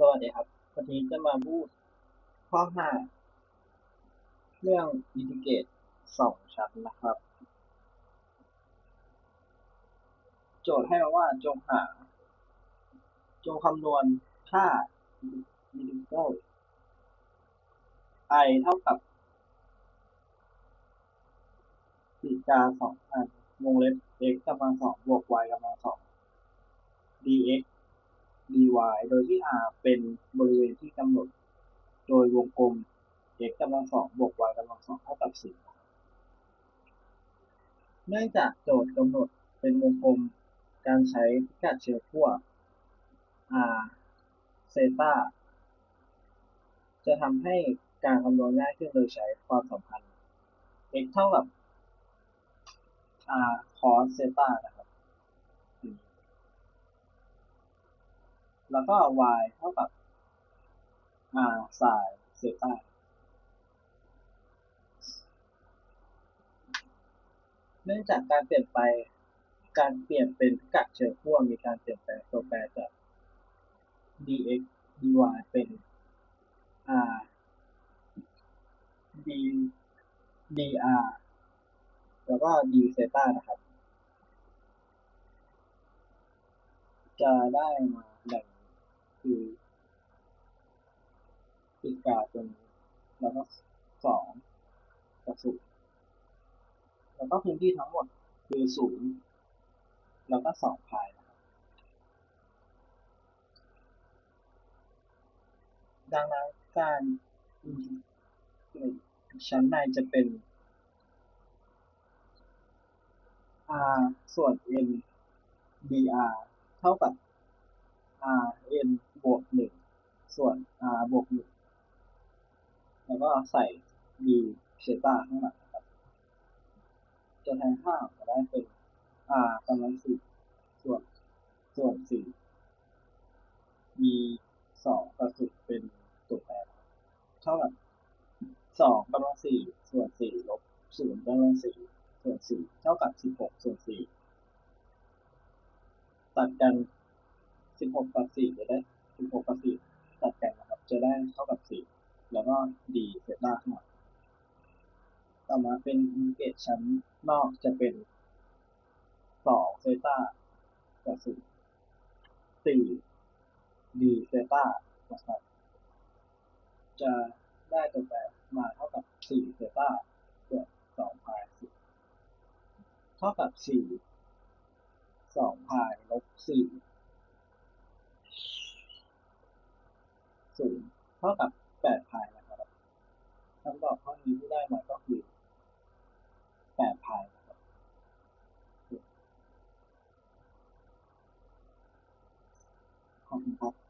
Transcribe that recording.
สวัสดีครับ วันนี้จะมาพูดข้อห้าเรื่องอินทิเกรตสองชั้นนะครับ โจทย์ให้มาว่าจงหา จงคำนวณค่าอินทิเกรล i เท่ากับสีกาสองพันวงเล็บ x กำลังสองบวก y กำลังสอง dx y โดยที่ r เป็นบริเวณที่กำหนด โดยวงกลม x กำลังสองบวก y กำลังสองเท่ากับสี่เนื่องจากโจทย์กำหนดเป็นวงกลมการใช้พิกัดเชื้อขั้ว r เซตาจะทำให้การคำนวณง่ายขึ้นโดยใช้ความสัมพันธ์ x เท่ากับ r cos เซตานะครับ แล้วก็ y เท่ากับ r sin เซตาเนื่องจากการเปลี่ยนไป การเปลี่ยนเป็นพิกัดเชื้อขั้วมีการเปลี่ยนแปลงตัวแปรจาก dx dy เป็น r d dr แล้วก็ d เซตานะครับ จะได้มาแบ่ง คือปีกาตัวนี้แล้วก็สองกับศูนย์แล้วก็พื้นที่ทั้งหมดคือศูนย์แล้วก็สองพายนะครับดังนั้นการอินทิเกรตชั้นในจะเป็น r ส่วน n dr เท่ากับ r n บวกหนึ่งส่วน r บวกหนึ่งแล้วก็ใส่ d เซต้าข้างหลังครับจะแทนค่ากมาได้เป็น r กำลังสี่ส่วนส่วนสี่มีสองกับสิบเป็นตัวแปรเท่ากับสองกำลังสี่ส่วนสี่ลบศูนย์กำลังสี่ส่วนสี่เท่ากับสิบหกส่วนสี่ตัดกันสิบหกกับสี่จะได้ สิบหกกับสี่ตัดกันนะครับ จะได้เท่ากับสี่แล้วก็ d เซตาข้างหลังต่อมาเป็นอินเกตชั้นนอกจะเป็นสองเซต้ากับสี่สี่ d เซต้านะครับจะได้ตัวแปรมาเท่ากับสี่เซต้าส่วนสองพายสิบเท่ากับสี่สองพายลบสี่ศูนย์เท่ากับแปดพายนะครับคำตอบข้อนี้ที่ได้มาก็คือแปดพายนะครับขอบคุณครับ